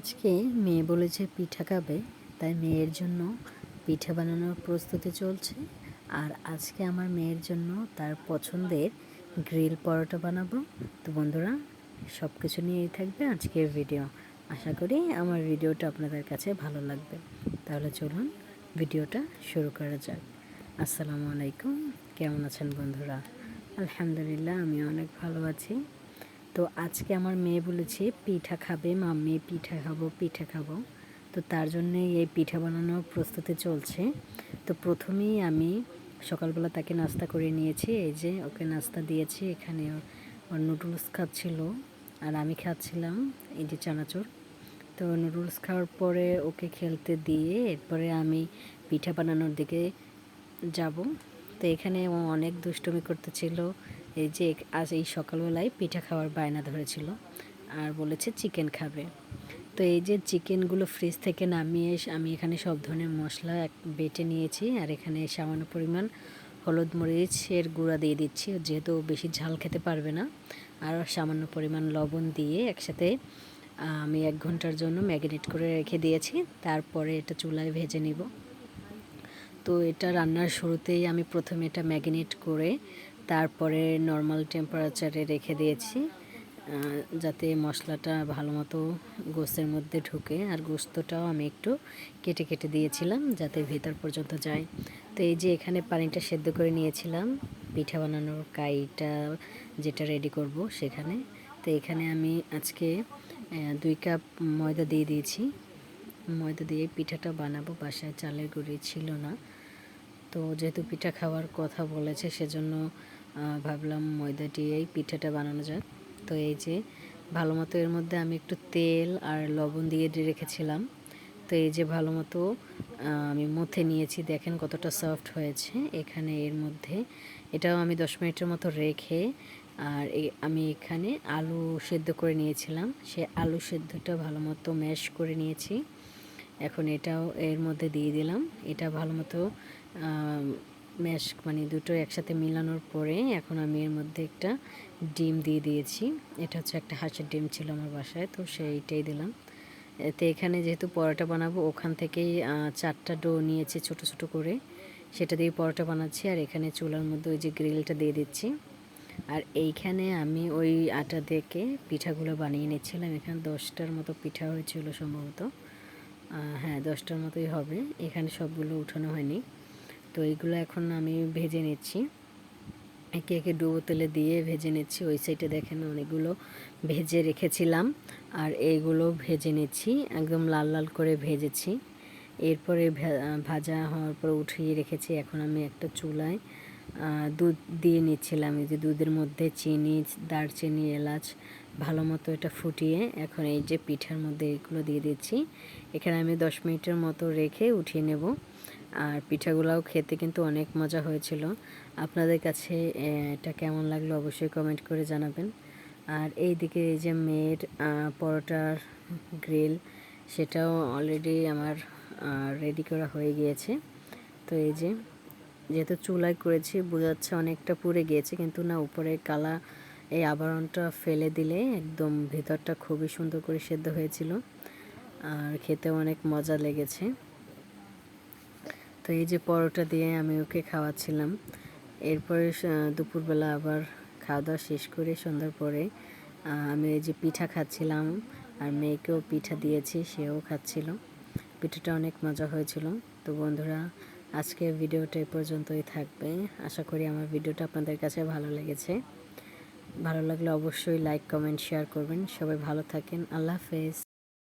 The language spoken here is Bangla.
আজকে মেয়ে বলেছে পিঠা খাবে, তাই মেয়ের জন্য পিঠা বানানোর প্রস্তুতি চলছে। আর আজকে আমার মেয়ের জন্য তার পছন্দের গ্রিল পরোটা বানাবো। তো বন্ধুরা সব কিছু নিয়েই থাকবে আজকের ভিডিও। আশা করি আমার ভিডিওটা আপনাদের কাছে ভালো লাগবে। তাহলে চলুন ভিডিওটা শুরু করা যাক। আসসালামু আলাইকুম, কেমন আছেন বন্ধুরা? আলহামদুলিল্লাহ আমি অনেক ভালো আছি। তো আজকে আমার মেয়ে বলেছে, পিঠা খাবে, মাম্মি, পিঠা খাব পিঠা খাব। তো তার জন্যে এই পিঠা বানানোর প্রস্তুতি চলছে। তো প্রথমেই আমি সকালবেলা তাকে নাস্তা করে নিয়েছি। এই যে ওকে নাস্তা দিয়েছি, এখানে ওর নুডলস খাচ্ছিল। আর আমি খাচ্ছিলাম এই যে চানাচুর। তো নুডলস খাওয়ার পরে ওকে খেলতে দিয়ে এরপরে আমি পিঠা বানানোর দিকে যাব। তো এখানে ও অনেক দুষ্টুমি করতেছিল। এই যে আজ এই সকালবেলায় পিঠা খাওয়ার বায়না ধরেছিল আর বলেছে চিকেন খাবে। তো এই যে চিকেনগুলো ফ্রিজ থেকে নামিয়ে আমি এখানে সব ধরনের মশলা বেটে নিয়েছি আর এখানে সামান্য পরিমাণ হলুদ মরিচের গুঁড়া দিয়ে দিচ্ছি। যেহেতু বেশি ঝাল খেতে পারবে না আর সামান্য পরিমাণ লবণ দিয়ে একসাথে আমি এক ঘণ্টার জন্য ম্যাগনেট করে রেখে দিয়েছি। তারপরে এটা চুলায় ভেজে নিব। তো এটা রান্নার শুরুতেই আমি প্রথমে এটা ম্যাগনেট করে তারপরে নর্মাল টেম্পারেচারে রেখে দিয়েছি যাতে মশলাটা ভালো মতো গোস্তের মধ্যে ঢুকে। আর গোস্তটাও আমি একটু কেটে কেটে দিয়েছিলাম, যাতে ভেতর পর্যন্ত যায়। তো এই যে এখানে পানিটা সেদ্ধ করে নিয়েছিলাম, পিঠা বানানোর কাইটা যেটা রেডি করব সেখানে। তো এখানে আমি আজকে দুই কাপ ময়দা দিয়ে দিয়েছি। ময়দা দিয়ে পিঠাটা বানাবো, বাসায় চালের গুঁড়ি ছিল না। তো যেহেতু পিঠা খাওয়ার কথা বলেছে, সেজন্য ভাবলাম ময়দা দিয়েই পিঠাটা বানানো যাক। তো এই যে ভালো মতো এর মধ্যে আমি একটু তেল আর লবণ দিয়ে রেখেছিলাম। তো এই যে ভালো মতো আমি মথে নিয়েছি। দেখেন কতটা সফট হয়েছে। এখানে এর মধ্যে এটাও আমি দশ মিনিটের মতো রেখে আর আমি এখানে আলু সেদ্ধ করে নিয়েছিলাম। সে আলু সেদ্ধটা ভালো মতো ম্যাশ করে নিয়েছি। এখন এটাও এর মধ্যে দিয়ে দিলাম। এটা ভালো মতো ম্যাশ মানে দুটো একসাথে মিলানোর পরে এখন আমি এর মধ্যে একটা ডিম দিয়ে দিয়েছি। এটা হচ্ছে একটা হাঁসের ডিম ছিল আমার বাসায়, তো সেইটাই দিলাম। তো এখানে যেহেতু পরোটা বানাবো, ওখান থেকেই চারটা ডো নিয়েছি ছোট ছোট করে। সেটা দিয়ে পরোটা বানাচ্ছি আর এখানে চুলার মধ্যে ওই যে গ্রিলটা দিয়ে দিচ্ছি। আর এইখানে আমি ওই আটা দেখে পিঠাগুলো বানিয়ে নিচ্ছিলাম। এখানে দশটার মতো পিঠা হয়েছিল সম্ভবত। হ্যাঁ দশটার মতোই হবে। এখানে সবগুলো উঠানো হয়নি। তো এইগুলো এখন আমি ভেজে নিচ্ছি। একে একে ডুবো তেলে দিয়ে ভেজে নিচ্ছি। ওই সাইডে দেখেন অনেকগুলো ভেজে রেখেছিলাম। আর এইগুলো ভেজে নিচ্ছি। একদম লাল লাল করে ভেজেছি। এরপরে ভাজা হওয়ার পর উঠিয়ে রেখেছি। এখন আমি একটা চুলায় দুধ দিয়ে নিচ্ছিলাম। এই যে দুধের মধ্যে চিনি, দারচিনি, এলাচ ভালো মতো এটা ফুটিয়ে এখন এই যে পিঠার মধ্যে এগুলো দিয়ে দিচ্ছি। এখানে আমি দশ মিনিটের মতো রেখে উঠিয়ে নেব। আর পিঠাগুলোও খেতে কিন্তু অনেক মজা হয়েছিল। আপনাদের কাছে এটা কেমন লাগল অবশ্যই কমেন্ট করে জানাবেন। আর এই দিকে এই যে মেয়ের পরোটার গ্রিল সেটাও অলরেডি আমার রেডি করা হয়ে গিয়েছে। তো এই যে, যেহেতু চুলায় করেছি বোঝাচ্ছে অনেকটা পুড়ে গিয়েছে, কিন্তু না উপরে কালা এই আবরণটা ফেলে দিলে একদম ভেতরটা খুবই সুন্দর করে সেদ্ধ হয়েছিল আর খেতে অনেক মজা লেগেছে। তো এই যে পরোটা দিয়ে আমি ওকে খাওয়াচ্ছিলাম। এরপরে দুপুরবেলা আবার খাওয়া দাওয়া শেষ করে সন্ধ্যার পরে আমি এই যে পিঠা খাচ্ছিলাম আর মেয়েকেও পিঠা দিয়েছি, সেও খাচ্ছিল। পিঠাটা অনেক মজা হয়েছিল। তো বন্ধুরা আজকে ভিডিওটা এই পর্যন্তই থাকবে। আশা করি আমার ভিডিওটা আপনাদের কাছে ভালো লেগেছে। ভালো লাগলে অবশ্যই লাইক কমেন্ট শেয়ার করবেন। সবাই ভালো থাকেন। আল্লাহ হাফেজ।